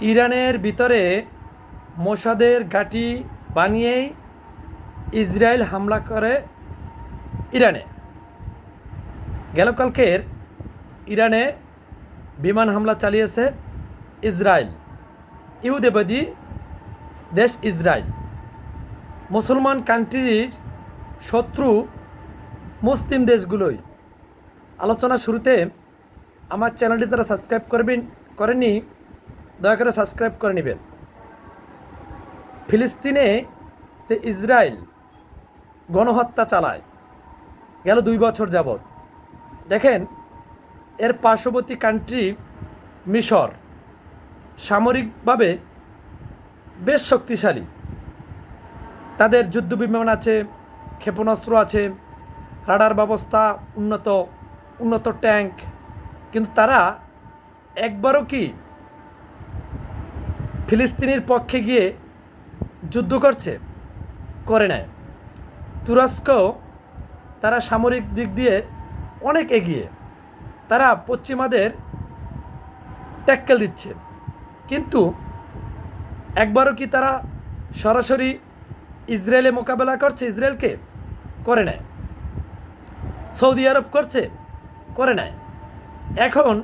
ইরানের ভিতরে মোসাদের ঘাঁটি বানিয়েই ইসরায়েল হামলা করে ইরানে। গেল কালকের ইরানে বিমান হামলা চালিয়েছে ইসরায়েল। ইহুদেবাদী দেশ ইসরায়েল। মুসলমান কান্ট্রির শত্রু মুসলিম দেশগুলোই। আলোচনা শুরুতে আমার চ্যানেলটি যারা সাবস্ক্রাইব করবেন করেননি দয়া করে সাবস্ক্রাইব করে নেবেন। ফিলিস্তিনে যে ইসরায়েল গণহত্যা চালায়, গেল দুই বছর যাবৎ। দেখেন, এর পার্শ্ববর্তী কান্ট্রি মিশর সামরিকভাবে বেশ শক্তিশালী। তাদের যুদ্ধ বিমান আছে, ক্ষেপণাস্ত্র আছে, রাডার ব্যবস্থা, উন্নত উন্নত ট্যাঙ্ক। কিন্তু তারা একবারও কি ফিলিস্তিনির পক্ষে গিয়ে যুদ্ধ করছে, করে নেয়। তুরস্ক তারা সামরিক দিক দিয়ে অনেক এগিয়ে। তারা পশ্চিমাদের ট্যাক্কেল দিচ্ছে। কিন্তু একবারও কি তারা সরাসরি ইসরায়েলে মোকাবেলা করছে, ইসরায়েলকে করে নেয়? সৌদি আরব করছে, করে নেয়। এখন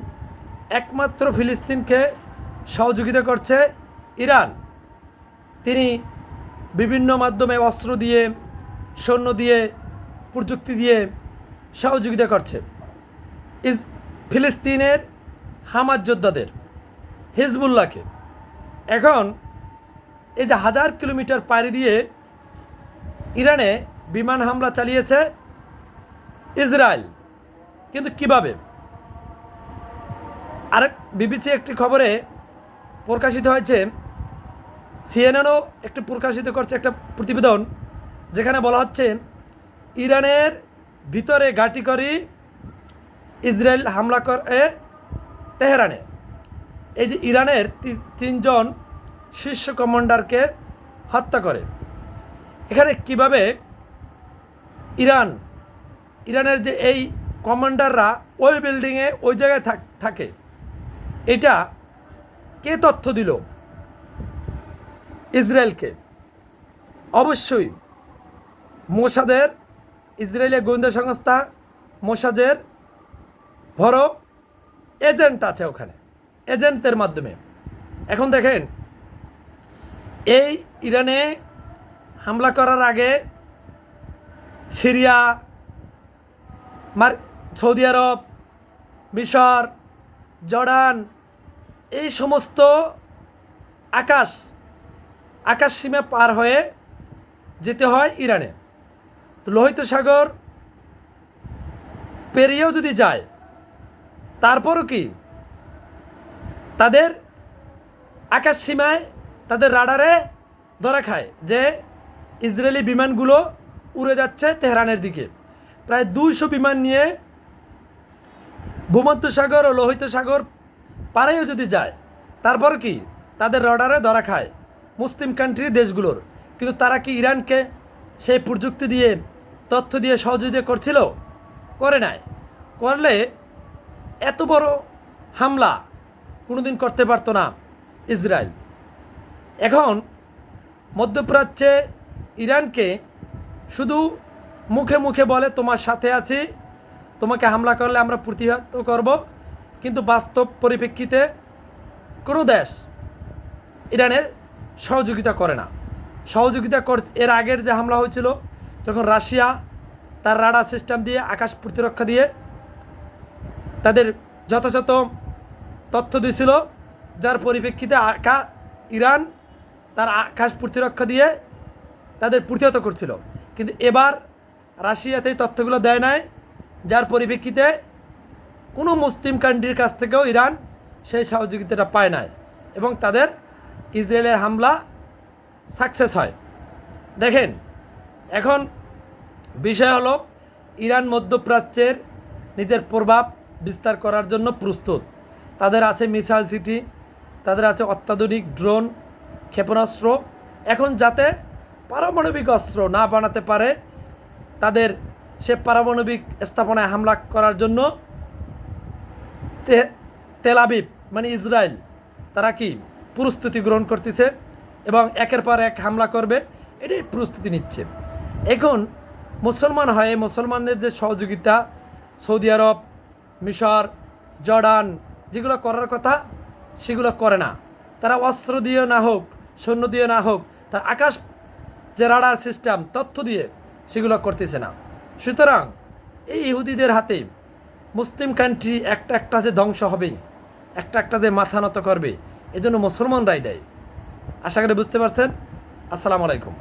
একমাত্র ফিলিস্তিনকে সহযোগিতা করছে ইরান। তিনি বিভিন্ন মাধ্যমে অস্ত্র দিয়ে, সৈন্য দিয়ে, প্রযুক্তি দিয়ে সহযোগিতা করছে। ইস, ফিলিস্তিনের হামাজ যোদ্ধাদের, হিজবুল্লাহকে। এখন এই যে হাজার কিলোমিটার পাড়ি দিয়ে ইরানে বিমান হামলা চালিয়েছে ইসরায়েল। কিন্তু কীভাবে? আরেক বিবিসি একটি খবরে প্রকাশিত হয়েছে সিএনএনও একটি প্রকাশিত করছে একটা প্রতিবেদন, যেখানে বলা হচ্ছে ইরানের ভিতরে ঘাঁটি করি ইসরায়েল হামলা করে তেহরানে। এই যে ইরানের তিনজন শীর্ষ কমান্ডারকে হত্যা করে। এখানে কীভাবে ইরান, ইরানের যে এই কমান্ডাররা ওই বিল্ডিংয়ে ওই জায়গায় থাকে, এটা কে তথ্য দিল? ইসরায়েলকে। অবশ্যই মোসাদের, ইসরায়েলের গোয়েন্দা সংস্থা মোসাদের বড় এজেন্ট আছে ওখানে এজেন্টের মাধ্যমে। এখন দেখেন, এই ইরানে হামলা করার আগে সিরিয়া, মার, সৌদি আরব, মিশর, জর্ডান, এই সমস্ত আকাশ আকাশ সীমা পার হয়ে যেতে হয় ইরানে। তো লোহিত সাগর পেরিয়েও যদি যায়, তারপরও কি তাদের আকাশ সীমায় তাদের রাডারে ধরা খায়, যে ইসরায়েলি বিমানগুলো উড়ে যাচ্ছে তেহরানের দিকে। প্রায় দুইশো বিমান নিয়ে ভূমধ্যসাগর ও লোহিত সাগর পারেও যদি যায় তারপর কি তাদের রডারে ধরা খায় মুসলিম কান্ট্রি দেশগুলোর। কিন্তু তারা কি ইরানকে সেই প্রযুক্তি দিয়ে, তথ্য দিয়ে সহযোগিতা করছিল? করে নাই। করলে এত বড় হামলা কোনোদিন করতে পারতো না ইসরায়েল। এখন মধ্যপ্রাচ্যে ইরানকে শুধু মুখে মুখে বলে, তোমার সাথে আছি, তোমাকে হামলা করলে আমরা প্রতিহত করব। কিন্তু বাস্তব পরিপ্রেক্ষিতে কোনো দেশ ইরানের সহযোগিতা করে না। সহযোগিতা কর, এর আগের যে হামলা হয়েছিল তখন রাশিয়া তার রাডার সিস্টেম দিয়ে আকাশ প্রতিরক্ষা দিয়ে তাদের যথাযথ তথ্য দিয়েছিল, যার পরিপ্রেক্ষিতে আকা, ইরান তার আকাশ প্রতিরক্ষা দিয়ে তাদের প্রতিহত করছিল। কিন্তু এবার রাশিয়াতে তথ্যগুলো দেয় নাই, যার পরিপ্রেক্ষিতে কোনো মুসলিম কান্ট্রির কাছ থেকেও ইরান সেই সহযোগিতাটা পায় নাই এবং তাদের ইসরায়েলের হামলা সাকসেস হয়। দেখেন, এখন বিষয় হলো, ইরান মধ্যপ্রাচ্যের নিজের প্রভাব বিস্তার করার জন্য প্রস্তুত। তাদের আছে মিসাইল সিটি, তাদের আছে অত্যাধুনিক ড্রোন, ক্ষেপণাস্ত্র। এখন যাতে পারমাণবিক অস্ত্র না বানাতে পারে, তাদের সে পারমাণবিক স্থাপনায় হামলা করার জন্য তেলাবিব মানে ইসরায়েল, তারা কি প্রস্তুতি গ্রহণ করতেছে এবং একের পর এক হামলা করবে, এটাই প্রস্তুতি নিচ্ছে। এখন মুসলমান হয়ে মুসলমানদের যে সহযোগিতা, সৌদি আরব, মিশর, জর্ডান, যেগুলো করার কথা, সেগুলো করে না। তারা অস্ত্র দিয়ে না হোক, সৈন্য দিয়ে না হোক, তার আকাশ যে রাডার সিস্টেম, তথ্য দিয়ে সেগুলো করতেছে না। সুতরাং এই ইহুদিদের হাতে মুসলিম কান্ট্রি একটা একটা যে ধ্বংস হবে একটা একটা যে মাথা নত করবে এজন্য মুসলমানরাই দেয়। আশা করি বুঝতে পারছেন? আসসালামু আলাইকুম।